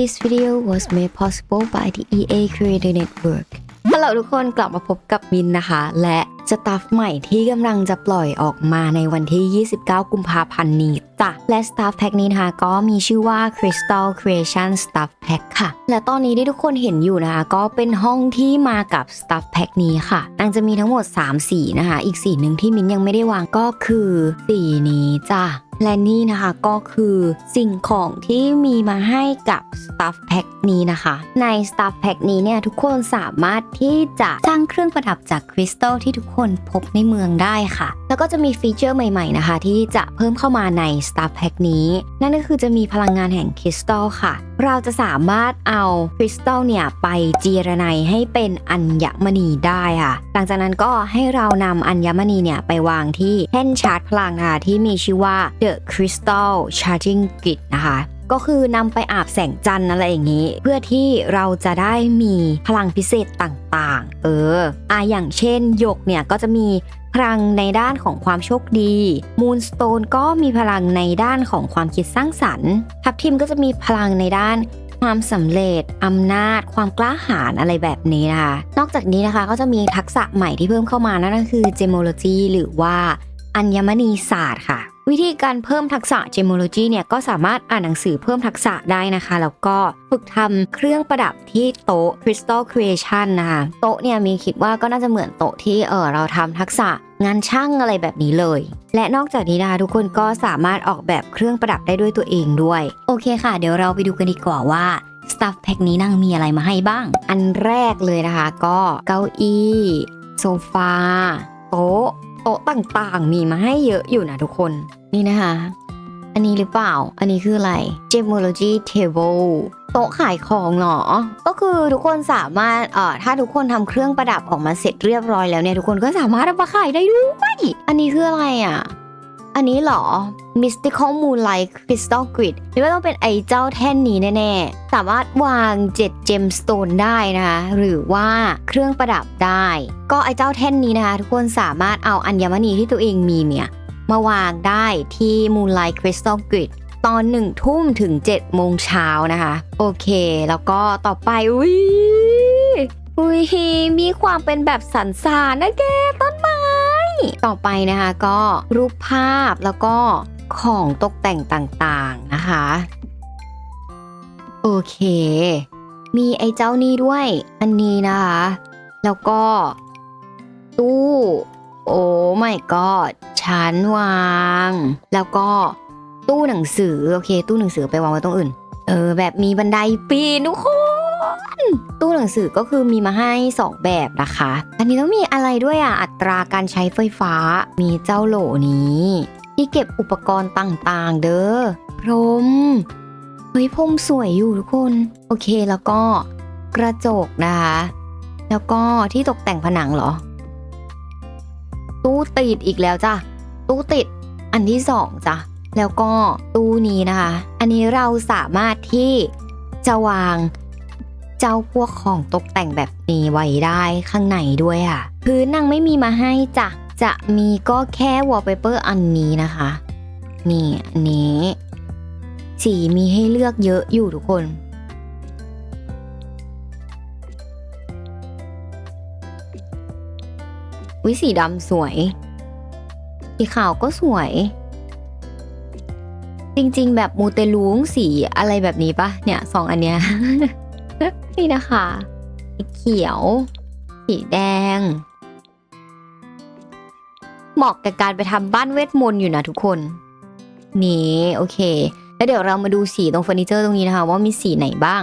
This video was made possible by the EA Creator Network ฮัลโหลทุกคนกลับมาพบกับมินนะคะ และสตาฟใหม่ที่กำลังจะปล่อยออกมาในวันที่ 29 กุมภาพันธ์นี้จ้ะและสตาฟแพ็กนี้นะคะก็มีชื่อว่า Crystal Creation Stuff Pack ค่ะ และตอนนี้ที่ทุกคนเห็นอยู่นะคะก็เป็นห้องที่มากับ Stuff Pack นี้ค่ะนางจะมีทั้งหมด 3 สีนะคะ อีกสีหนึ่งที่มินยังไม่ได้วางก็คือสีนี้จ้ะ และนี่นะคะก็คือสิ่งของที่มีมาให้กับ Stuff Pack นี้นะคะ ใน Stuff Pack นี้เนี่ยทุกคนสามารถที่จะสร้างเครื่องประดับจากคริสตัลที่ทุกคนพบในเมืองได้ค่ะ แล้วก็จะมีฟีเจอร์ใหม่ๆนะคะ ที่จะเพิ่มเข้ามาใน Stuff Pack นี้ นั่นก็คือจะมีพลังงานแห่งคริสตัลค่ะ เราจะสามารถเอาคริสตัลเนี่ยไปจีรนัยให้เป็นอัญมณีได้ค่ะ หลังจากนั้นก็ให้เรานำอัญมณีเนี่ยไปวางที่แท่นชาร์จพลังนะคะที่มีชื่อว่า The Crystal Charging Grid นะคะก็คือนำไปอาบแสงจันทร์อะไรอย่างนี้ เพื่อที่เราจะได้มีพลังพิเศษต่างๆ เอออะอย่างเช่นหยกเนี่ยก็จะมีพลังในด้านของความโชคดี มูนสโตนก็มีพลังในด้านของความคิดสร้างสรรค์ทับทิมก็จะมีพลังในด้านความสำเร็จอำนาจ ความกล้าหาญอะไรแบบนี้นะคะนอกจากนี้นะคะก็จะมีทักษะใหม่ที่เพิ่มเข้ามานั่นก็คือ gemology หรือว่าอัญมณีศาสตร์ค่ะ วิธีการเพิ่มทักษะ gemology เนี่ยก็สามารถอ่านหนังสือเพิ่มทักษะได้นะคะ แล้วก็ฝึกทำเครื่องประดับที่โต๊ะ crystal creation นะคะโต๊ะเนี่ยมีคิดว่าก็น่าจะเหมือนโต๊ะที่เออเราทำทักษะงานช่างอะไรแบบนี้เลย และนอกจากนี้นะคะทุกคนก็สามารถออกแบบเครื่องประดับได้ด้วยตัวเองด้วย โอเคค่ะ เดี๋ยวเราไปดูกันดีกว่าว่า Stuff Pack นี้นางมีอะไรมาให้บ้าง อันแรกเลยนะคะ ก็เก้าอี้ โซฟา โต๊ะ โต๊ะต่างๆ มีมาให้เยอะอยู่นะทุกคน นี่นะคะ อันนี้หรือเปล่า อันนี้คืออะไร Gemology Table โต๊ะขายของเหรอก็คือทุกคนสามารถเอ่อถ้าทุกคนทำเครื่องประดับออกมาเสร็จเรียบร้อยแล้วเนี่ยทุกคนก็สามารถเอามาขายได้ด้วย อันนี้คืออะไรอะ อันนี้เหรอ Mystical Moonlight Crystal Grid หรือว่าต้องเป็นไอ้เจ้าแท่นนี้แน่ๆ สามารถวาง 7 Gemstone ได้นะคะ หรือว่าเครื่องประดับได้ ก็ไอ้เจ้าแท่นนี้นะคะ ทุกคนสามารถเอาอัญมณีที่ตัวเองมีเนี่ย มาวางได้ที่ Moonlight Crystal Grid ตอนหนึ่งทุ่มถึง7โมงเช้านะคะ โอเค แล้วก็ต่อไป อุ้ยอุ้ยมีความเป็นแบบสันสานนะแกต้นไม้ ต่อไปนะคะก็รูปภาพแล้วก็ของตกแต่งต่างๆนะคะ โอเค มีไอ้เจ้านี้ด้วย อันนี้นะคะ แล้วก็ ตู้ โอ้ my god ชั้นวาง แล้วก็ตู้หนังสือ โอเค ตู้หนังสือไปวางไว้ตรงอื่น เออ แบบมีบันไดปีนทุกคน ตู้หนังสือก็คือมีมาให้ 2 แบบนะคะ อันนี้ต้องมีอะไรด้วยอะ อัตราการใช้ไฟฟ้า มีเจ้าโหลนี้ ที่เก็บอุปกรณ์ต่างๆ เด้อ พรม เฮ้ยพรมสวยอยู่ทุกคน โอเคแล้วก็กระจกนะคะ แล้วก็ที่ตกแต่งผนังเหรอ ตู้ติดอีกแล้วจ้ะ ตู้ติดอันที่สองจ้ะ แล้วก็ตู้นี้นะคะ อันนี้เราสามารถที่จะวาง เจ้าพวกของตกแต่งแบบนี้ไว้ได้ข้างในด้วยค่ะพื้นนางไม่มีมาให้จ้ะจะมีก็แค่วอลเปเปอร์อันนี้นะคะ นี่อันนี้ สีมีให้เลือกเยอะอยู่ทุกคนวิสีดำสวย สีขาวก็สวย จริงๆ แบบมูเตลูงสีอะไรแบบนี้ปะเนี่ยสองอันเนี้ย นี่นะคะสีเขียว สีแดง เหมาะกับการไปทำบ้านเวทมนต์อยู่นะทุกคน นี่ โอเค แล้วเดี๋ยวเรามาดูสีตรงเฟอร์นิเจอร์ตรงนี้นะคะ ว่ามีสีไหนบ้าง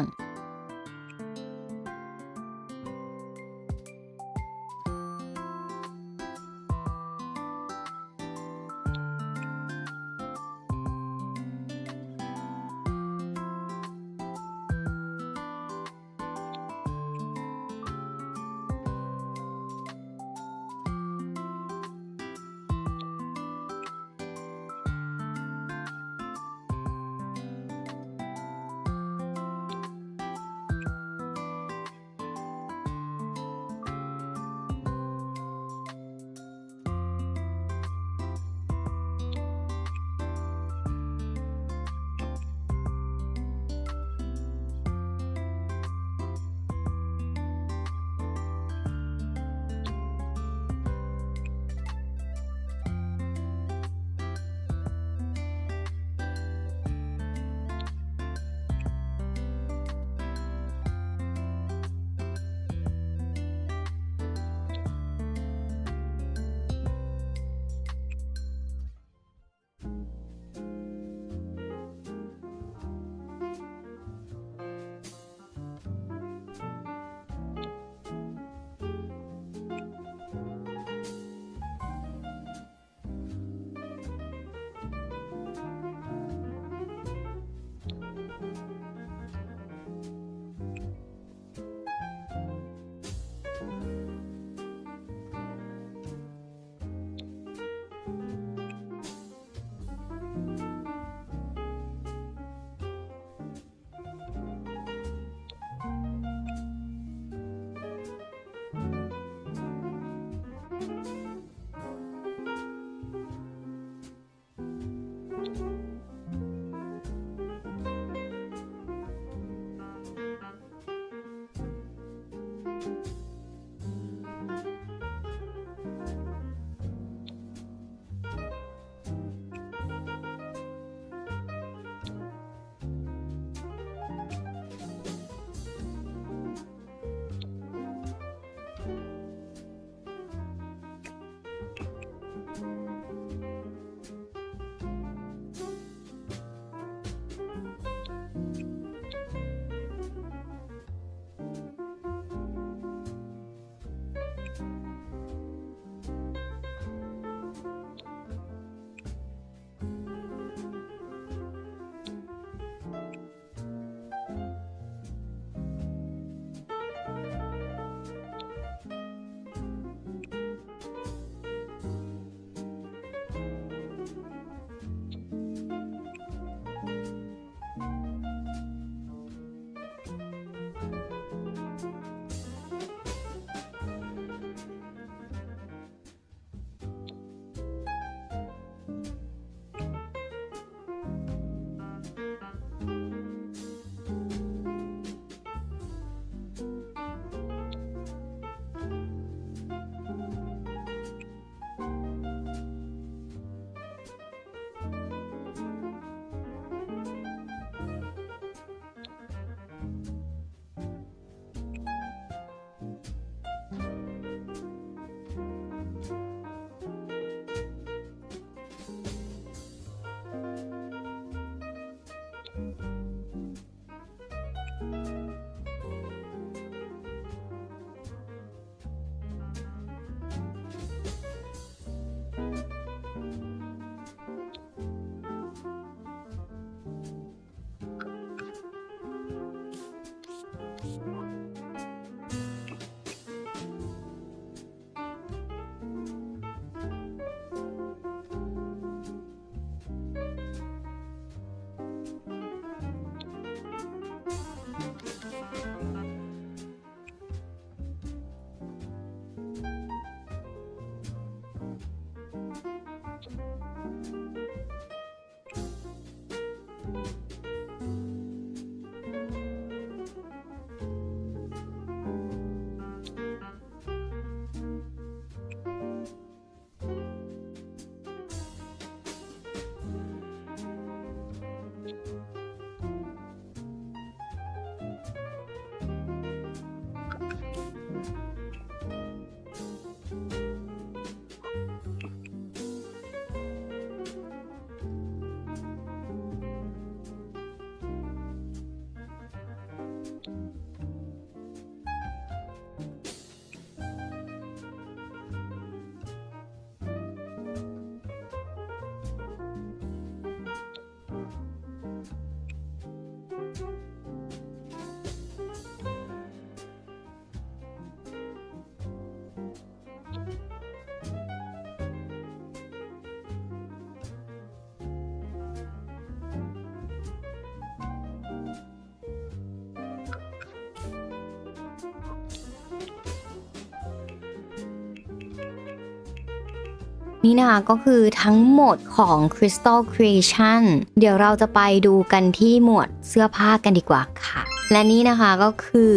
นี่นะคะก็คือทั้งหมดของ Crystal Creation เดี๋ยวเราจะไปดูกันที่หมวดเสื้อผ้ากันดีกว่าค่ะ และนี่นะคะก็คือ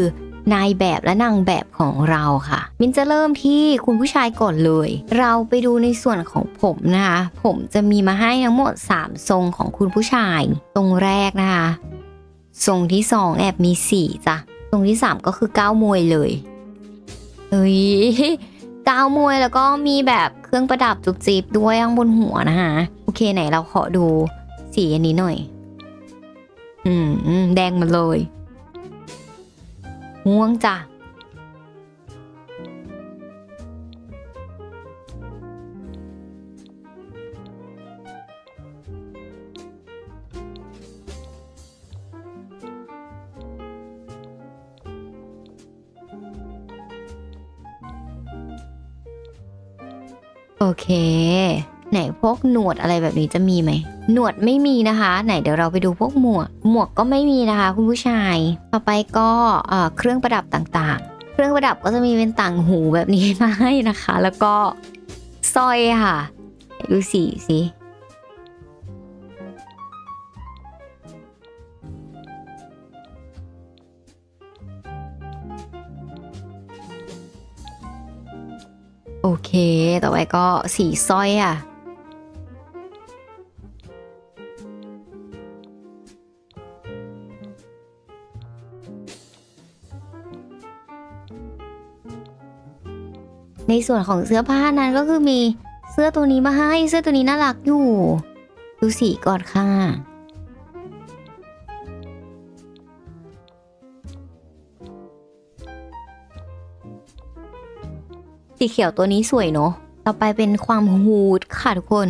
นายแบบและนางแบบของเราค่ะ มินจะเริ่มที่คุณผู้ชายก่อนเลย เราไปดูในส่วนของผมนะคะ ผมจะมีมาให้ทั้งหมด 3 ทรงของคุณผู้ชายตรงแรกนะคะ ทรงที่ 2 แอบมี 4 จ้ะตรงที่ 3 ก็คือก้าวมวยเลยเฮ้ย กาวมวยแล้วก็มีแบบเครื่องประดับจุกจีบด้วยข้างบนหัวนะคะโอเคไหนเราขอดูสีอันนี้หน่อย อืมอืมแดงมาเลยม่วงจ้ะ โอเค ไหนพวกหนวดอะไรแบบนี้จะมีไหม หนวดไม่มีนะคะ ไหนเดี๋ยวเราไปดูพวกหมวก หมวกก็ไม่มีนะคะ คุณผู้ชาย ต่อไปก็เครื่องประดับต่างๆ เครื่องประดับก็จะมีเป็นต่างหูแบบนี้มาให้นะคะ แล้วก็สร้อยค่ะ ดูสีสิ เค ต่อไปก็สีสร้อยอะ ในส่วนของเสื้อผ้านั้นก็คือมีเสื้อตัวนี้มาให้ เสื้อตัวนี้น่ารักอยู่ ดูสีก่อนค่ะ สีเขียวตัวนี้สวยเนอะต่อไปเป็นความฮูดค่ะทุกคน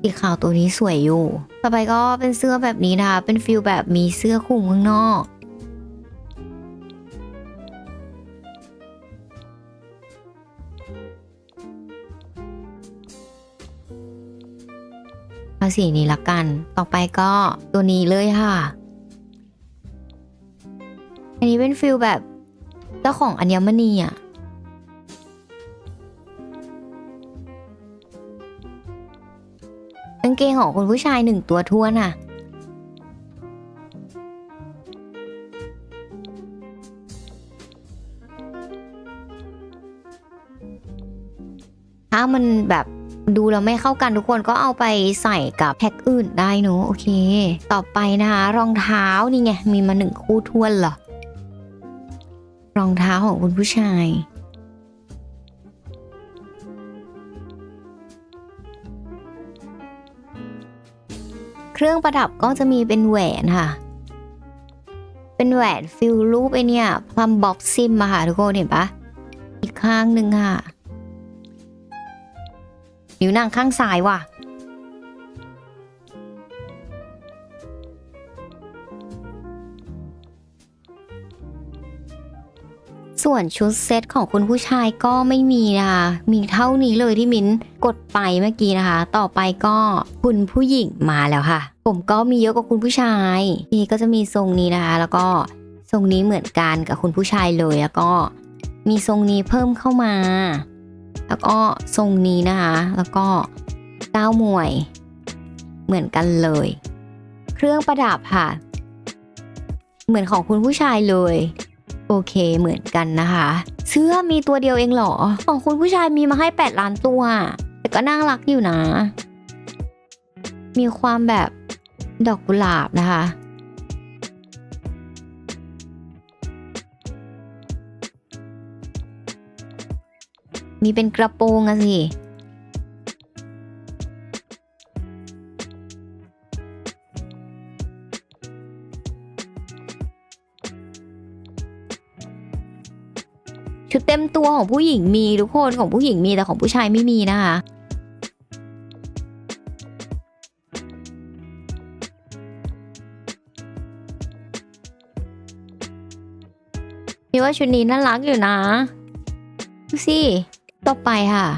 สีขาวตัวนี้สวยอยู่ ต่อไปก็เป็นเสื้อแบบนี้นะคะ เป็นฟิลแบบมีเสื้อคลุมข้างนอก เอาสีนี้ละกัน ต่อไปก็ตัวนี้เลยค่ะ อันนี้เป็นฟิลแบบเจ้าของอัญมณีอะกางเกงของคุณผู้ชายหนึ่งตัวท้วนอะถ้ามันแบบ ดูแล้วไม่เข้ากันทุกคนก็เอาไปใส่กับแพ็คอื่นได้เนอะโอเค ต่อไปนะคะรองเท้านี่ไงมีมาหนึ่งคู่ท้วนเหรอรองเท้าของคุณผู้ชายเครื่องประดับก็จะมีเป็นแหวนค่ะ เป็นแหวนฟิลรูปไอเนี่ยพลัมบ็อกซิมมาค่ะทุกคนเห็นปะอีกข้างหนึ่งค่ะ นิ้วนางข้างซ้ายว่ะ ส่วนชุดเซตของคุณผู้ชายก็ไม่มีนะคะ มีเท่านี้เลยที่มิ้นกดไปเมื่อกี้นะคะ ต่อไปก็คุณผู้หญิงมาแล้วค่ะ ผมก็มีเยอะกว่าคุณผู้ชาย นี่ก็จะมีทรงนี้นะคะ แล้วก็ทรงนี้เหมือนกันกับคุณผู้ชายเลยแล้วก็มีทรงนี้เพิ่มเข้ามา แล้วก็ทรงนี้นะคะ แล้วก็ก้าวมวย เหมือนกันเลย เครื่องประดับค่ะ เหมือนของคุณผู้ชายเลย โอเคเหมือนกันนะคะ เสื้อมีตัวเดียวเองเหรอ ของคุณผู้ชายมีมาให้ 8 ล้านตัว แต่ก็น่ารักอยู่นะ มีความแบบดอกกุหลาบนะคะ มีเป็นกระโปรงอะสิชุดเต็มตัวของผู้หญิงมีทุกคนของผู้หญิงมีแต่ของผู้ชายไม่มีนะคะมีว่าชุดนี้น่ารักอยู่นะดูสิ ต่อไปค่ะ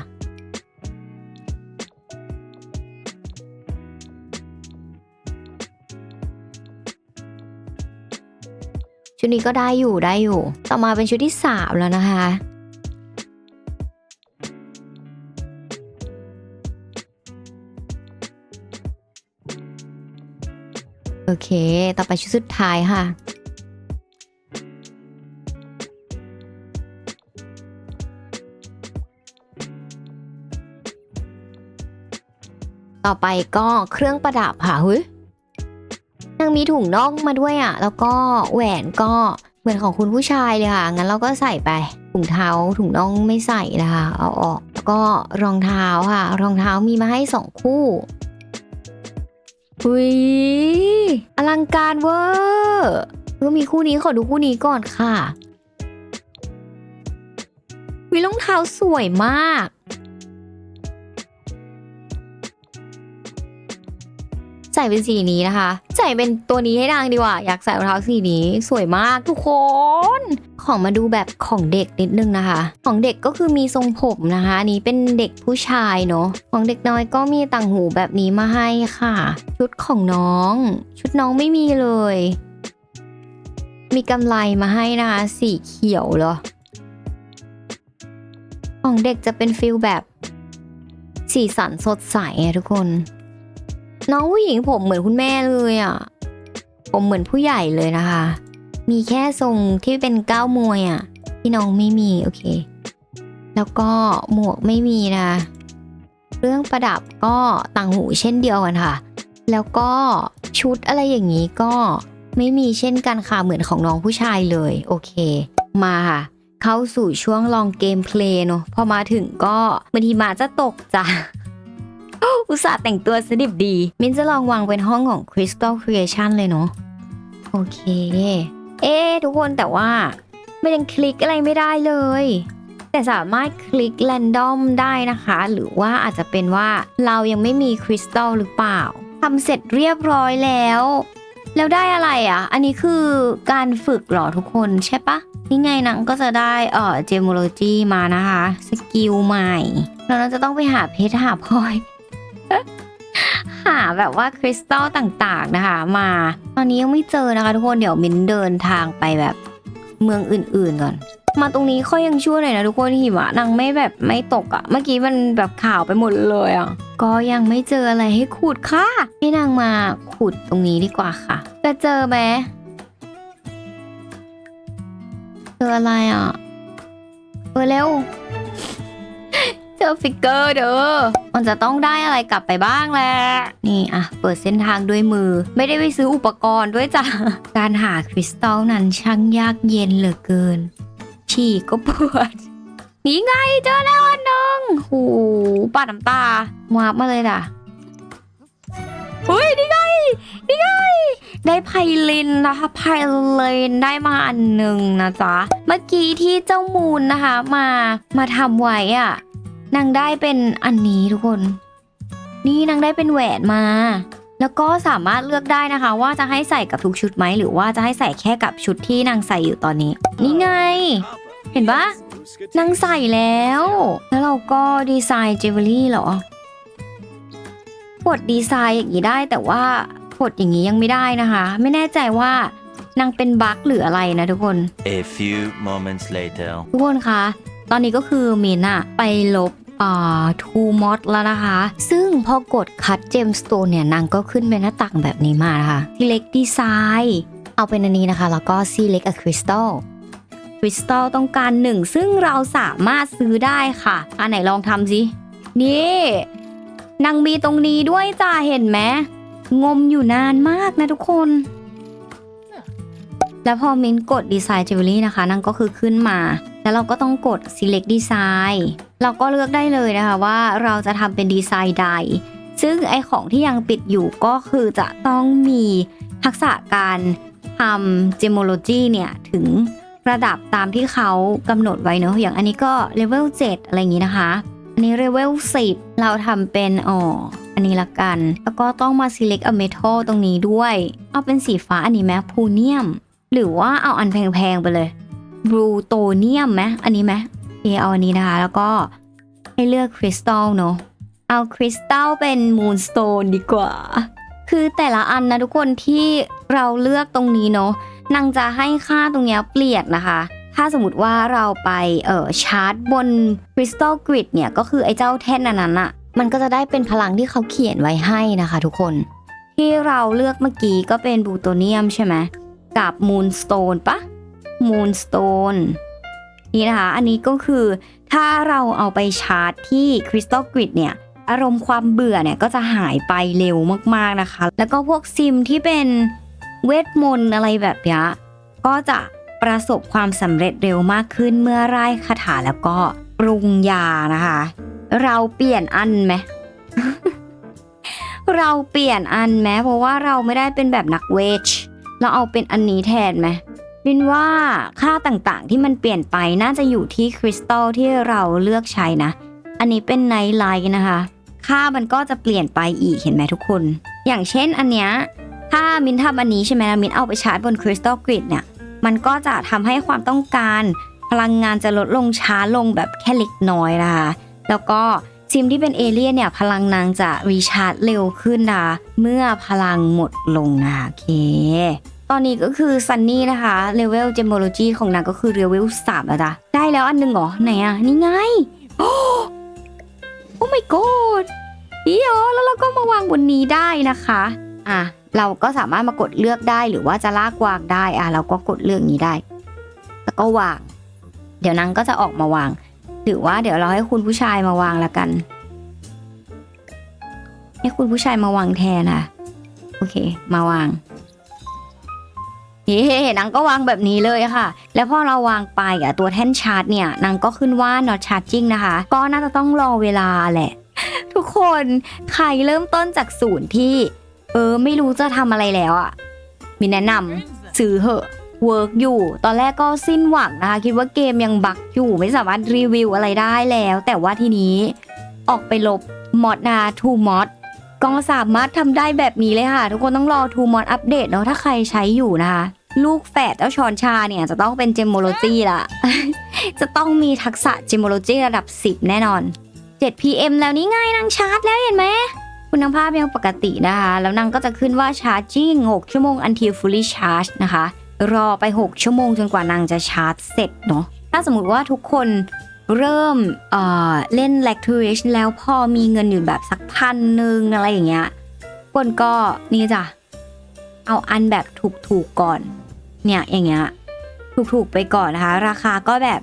ชุดนี้ก็ได้อยู่ได้อยู่ ต่อมาเป็นชุดที่สามแล้วนะคะ โอเค ต่อไปชุดสุดท้ายค่ะ ต่อไปก็เครื่องประดับค่ะเฮ้ยยังมีถุงน่องมาด้วยอะ แล้วก็แหวนก็เหมือนของคุณผู้ชายเลยค่ะ งั้นเราก็ใส่ไป ถุงเท้าถุงน่องไม่ใส่นะคะ เอาออกแล้วก็รองเท้าค่ะ รองเท้ามีมาให้สองคู่อุ้ยอลังการเวอร์ก็มีคู่นี้ขอดูคู่นี้ก่อนค่ะวิรองเท้าสวยมาก ใส่เป็นสีนี้นะคะ ใส่เป็นตัวนี้ให้นางดีกว่า อยากใส่รองเท้าสีนี้ สวยมากทุกคน ของมาดูแบบของเด็กนิดนึงนะคะ ของเด็กก็คือมีทรงผมนะคะนี้เป็นเด็กผู้ชายเนาะของเด็กน้อยก็มีต่างหูแบบนี้มาให้ค่ะ ชุดของน้อง ชุดน้องไม่มีเลย มีกำไลมาให้นะคะสีเขียวเหรอของเด็กจะเป็นฟิลแบบสีสันสดใสอะทุกคน น้องผู้หญิงผมเหมือนคุณแม่เลยอะ ผมเหมือนผู้ใหญ่เลยนะคะ มีแค่ทรงที่เป็นก้าวมวยอะ ที่น้องไม่มีโอเค แล้วก็หมวกไม่มีนะ เรื่องประดับก็ต่างหูเช่นเดียวกันค่ะ แล้วก็ชุดอะไรอย่างนี้ก็ไม่มีเช่นกันค่ะเหมือนของน้องผู้ชายเลย โอเค มาค่ะ เข้าสู่ช่วงลองเกมเพลย์เนอะพอมาถึงก็บางทีมาจะตกจ้ะ อุตส่าห์แต่งตัวสดิบดี มินจะลองวางเป็นห้องของ Crystal Creation เลยเนาะโอเค เอ๊ะทุกคนแต่ว่าไม่ยังคลิกอะไรไม่ได้เลย แต่สามารถคลิกแรนดอมได้นะคะ หรือว่าอาจจะเป็นว่าเรายังไม่มีคริสตัลหรือเปล่าทำเสร็จเรียบร้อยแล้ว แล้วได้อะไรอะ อันนี้คือการฝึกเหรอทุกคนใช่ปะนี่ไงนังก็จะได้เอ่อเจมโลจีมานะคะ สกิลใหม่แล้วเราจะต้องไปหาเพชรหาพลอยาแบบว่าคริสตัลต่างๆนะคะ มา ตอนนี้ยังไม่เจอนะคะทุกคนเดี๋ยวมินเดินทางไปแบบเมืองอื่นๆก่อน มาตรงนี้ค่อยยังชั่วหน่อยนะทุกคนหิมะนางไม่แบบไม่ตกอะ่ะ เมื่อกี้มันแบบข่าวไปหมดเลยอะ่ะ ก็ยังไม่เจออะไรให้ขุดค่ะ ให้นางมาขุดตรงนี้ดีกว่าค่ะ จะเจอไหมเจออะไรอะ่ะเออเร็ว อฟิกเกอร์เด้อ มันจะต้องได้อะไรกลับไปบ้างแหละ นี่อะ เปิดเส้นทางด้วยมือ ไม่ได้ไปซื้ออุปกรณ์ด้วยจ้ะ การหาคริสตัลนั้นช่างยากเย็นเหลือเกิน ฉี่ก็ปวด นี่ไงเจอแล้วอันหนึ่งโหปาดน้ำตาวาบมาเลยด่ะอุ้ยนี่ไงนี่ไงได้ไพลินนะคะไพลินได้มาอันหนึ่งนะจ๊ะ เมื่อกี้ที่เจ้ามูลนะคะมามาทำไว้อะ นางได้เป็นอันนี้ทุกคน นี่นางได้เป็นแหวนมา แล้วก็สามารถเลือกได้นะคะ ว่าจะให้ใส่กับทุกชุดไหมหรือว่าจะให้ใส่แค่กับชุดที่นางใส่อยู่ตอนนี้ นี่ไง เห็นปะนางใส่แล้ว แล้วเราก็ดีไซน์เจวเวลรี่เหรอกดดีไซน์อย่างนี้ได้แต่ว่ากดอย่างนี้ยังไม่ได้นะคะ ไม่แน่ใจว่านางเป็นบั๊กหรืออะไรนะทุกคน A few moments later. ทุกคนคะ ตอนนี้ก็คือมินอะไปลบอ่า ทูมอดแล้วนะคะ ซึ่งพอกดคัดเจมสโตนเนี่ยนางก็ขึ้นเป็นหน้าต่างแบบนี้มานะคะ select design เอาเป็นอันนี้นะคะ แล้วก็ select a crystal คริสตัลต้องการหนึ่งซึ่งเราสามารถซื้อได้ค่ะ อันไหนลองทำสิ นี่นางมีตรงนี้ด้วยจ้าเห็นไหมงมอยู่นานมากนะทุกคน แล้วพอมินกดดีไซน์จิวเวลรี่นะคะนั่นก็คือขึ้นมา แล้วเราก็ต้องกด select design เราก็เลือกได้เลยนะคะว่าเราจะทำเป็นดีไซน์ใด ซึ่งไอของที่ยังปิดอยู่ก็คือจะต้องมีทักษะการทำ gemology เนี่ย ถึงระดับตามที่เขากำหนดไว้เนอะอย่างอันนี้ก็เลเวล7อะไรอย่างนี้นะคะ อันนี้เลเวล10 เราทำเป็นอ๋ออันนี้ละกัน แล้วก็ต้องมา select a metal ตรงนี้ด้วย เอาเป็นสีฟ้าอันนี้ไหมพูเนียม หรือว่าเอาอันแพงๆไปเลย บลูโตเนียมไหมอันนี้ไหมโอเอาอันนี้นะคะ แล้วก็ให้เลือกคริสตัลเนาะเอาคริสตัลเป็นมูนสโตนดีกว่า คือแต่ละอันนะทุกคนที่เราเลือกตรงนี้เนาะนางจะให้ค่าตรงเนี้ยเปลี่ยนนะคะ ถ้าสมมติว่าเราไปเออชาร์จบนคริสตัลกริดเนี่ย ก็คือไอ้เจ้าแท่นอันนั้นอะมันก็จะได้เป็นพลังที่เขาเขียนไว้ให้นะคะทุกคน ที่เราเลือกเมื่อกี้ก็เป็นบูโตเนียมใช่ไหมกับ Moonstone ปะ Moonstone นี่นะคะ อันนี้ก็คือถ้าเราเอาไปชาร์จที่ Crystal Grid เนี่ยอารมณ์ความเบื่อเนี่ยก็จะหายไปเร็วมากๆนะคะ แล้วก็พวกซิมที่เป็นเวทมนต์อะไรแบบนี้ก็จะประสบความสำเร็จเร็วมากขึ้นเมื่อไล่คาถาแล้วก็ปรุงยานะคะ เราเปลี่ยนอันไหมเราเปลี่ยนอันไหมเพราะว่าเราไม่ได้เป็นแบบนักเวชเราเอาเป็นอันนี้แทนไหม บินว่าค่าต่างๆที่มันเปลี่ยนไปน่าจะอยู่ที่คริสตัลที่เราเลือกใช้นะ อันนี้เป็นไนท์ไลท์นะคะ ค่ามันก็จะเปลี่ยนไปอีกเห็นไหมทุกคน อย่างเช่นอันเนี้ยถ้ามินทำอันนี้ใช่ไหมแล้วมินเอาไปชาร์จบนคริสตัลกริดเนี่ยมันก็จะทำให้ความต้องการพลังงานจะลดลงช้าลงแบบแค่เล็กน้อยนะคะ แล้วก็ซิมที่เป็นเอเลี่ยนเนี่ยพลังนางจะรีชาร์จเร็วขึ้นนะเมื่อพลังหมดลงนะโอเค ตอนนี้ก็คือซันนี่นะคะเลเวลเจมโ o โลจีของนางก็คือเลเวลสามแล้วจ้ะได้แล้วอันหนึ่งเหรอ ไหนอะ นี่ไง โอ้ my god อีโอแล้วเราก็มาวางบนนี้ได้นะคะ อะ เราก็สามารถมากดเลือกได้หรือว่าจะลากวางได้ อะ เราก็กดเลือกนี้ได้ แล้วก็วาง เดี๋ยวนางก็จะออกมาวาง หรือว่าเดี๋ยวเราให้คุณผู้ชายมาวางละกัน ให้คุณผู้ชายมาวางแทนค่ะ โอเค มาวาง เฮ้นางก็วางแบบนี้เลยค่ะ แล้วพอเราวางไปอะตัวแท่นชาร์จเนี่ยนางก็ขึ้นว่า not charging นะคะ ก็น่าจะต้องรอเวลาแหละ ทุกคนใครเริ่มต้นจากศูนย์ที่ เออไม่รู้จะทำอะไรแล้วอะ มีแนะนำซื้อเหอะเวิร์กอยู่ ตอนแรกก็สิ้นหวังนะคะ คิดว่าเกมยังบักอยู่ไม่สามารถรีวิวอะไรได้แล้ว แต่ว่าทีนี้ออกไปลบมอดนาทูมอด ก็สามารถทำได้แบบนี้เลยค่ะ ทุกคนต้องรอทูมอดอัปเดตเนาะถ้าใครใช้อยู่นะคะ ลูกแฝดเจ้าชอนชาเนี่ยจะต้องเป็นเจมโมโลจีละ จะต้องมีทักษะเจมโมโลจีระดับ 10 แน่นอน 7 pm แล้วนี่ไงนางชาร์จแล้วเห็นไหมคุณภาพยังปกตินะคะ แล้วนางก็จะขึ้นว่า charging 6 ชั่วโมง until fully charged นะคะ รอไป 6 ชั่วโมงจนกว่านางจะชาร์จเสร็จเนาะถ้าสมมติว่าทุกคน เริ่มเอ่อเล่น l a c t o r a g e แล้วพอมีเงินอยู่แบบสักพันหนึ่งอะไรอย่างเงี้ยคนก็นี่จ้ะ เอาอันแบบถูกๆก่อน เนี่ยอย่างเงี้ยถูกๆไปก่อนนะคะ ราคาก็แบบ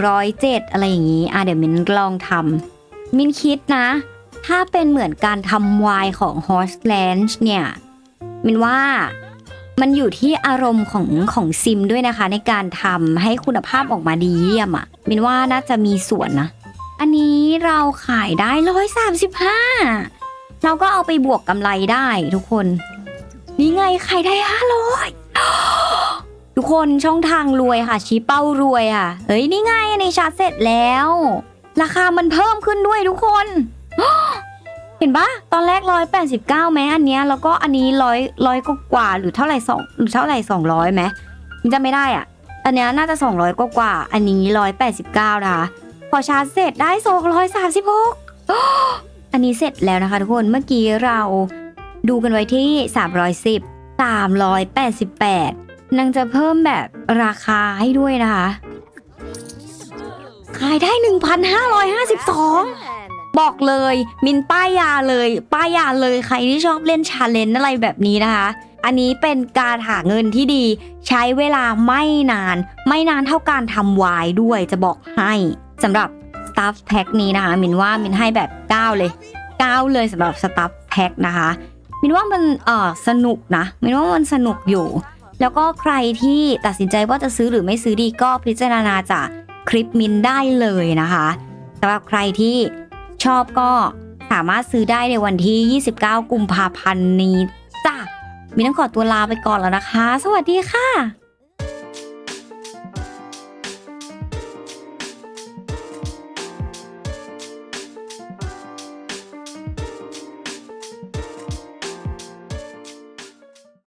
107 อะไรอย่างนี้ อะเดี๋ยวมินลองทำมินคิดนะ ถ้าเป็นเหมือนการทำวน์ของ Horse Ranch เนี่ยมินว่า มันอยู่ที่อารมณ์ของของซิมด้วยนะคะ ในการทำให้คุณภาพออกมาดีเยี่ยมอะ่ะมินว่าน่าจะมีส่วนนะ อันนี้เราขายได้135เราก็เอาไปบวกกำไรได้ทุกคน นี่ไงขายได้500ทุกคนช่องทางรวยค่ะ ชี้เป้ารวยค่ะ เฮ้ย นี่ไงอันชาร์จเสร็จแล้ว ราคามันเพิ่มขึ้นด้วยทุกคน เห็นปะตอนแรกร้อยแปดสิบเก้าไหมอันเนี้ยแล้วก็อันนี้ร้อยร้อยกว่าหรือเท่าไหร่สองหรือเท่าไหร่สองร้อยไหมมันจะไม่ได้อะ อันเนี้ยน่าจะสองร้อยกว่า อันนี้ร้อยแปดสิบเก้านะคะพอชาร์จเสร็จได้สองร้อยสามสิบหกอันนี้เสร็จแล้วนะคะทุกคนเมื่อกี้เราดูกันไว้ที่สามร้อยสิบสามร้อยแปดสิบแปดนางจะเพิ่มแบบราคาให้ด้วยนะคะ ขายได้หนึ่งพันห้าร้อยห้าสิบสอง บอกเลย มินป้ายยาเลย ป้ายยาเลยใครที่ชอบเล่นชาเลนจ์อะไรแบบนี้นะคะ อันนี้เป็นการหาเงินที่ดี ใช้เวลาไม่นาน ไม่นานเท่าการทำวายด้วยจะบอกให้สำหรับ Stuff Pack นี้นะคะ มินว่ามินให้แบบ 9 เลย 9 เลยสำหรับ Stuff Pack นะคะ มินว่ามันเออสนุกนะ มินว่ามันสนุกอยู่ แล้วก็ใครที่ตัดสินใจว่าจะซื้อหรือไม่ซื้อดีก็พิจารณาจากคลิปมินได้เลยนะคะสำหรับใครที่ ชอบก็สามารถซื้อได้ในวันที่ 29 กุมภาพันธ์นี้จ้ะมีต้องขอตัวลาไปก่อนแล้วนะคะ สวัสดีค่ะ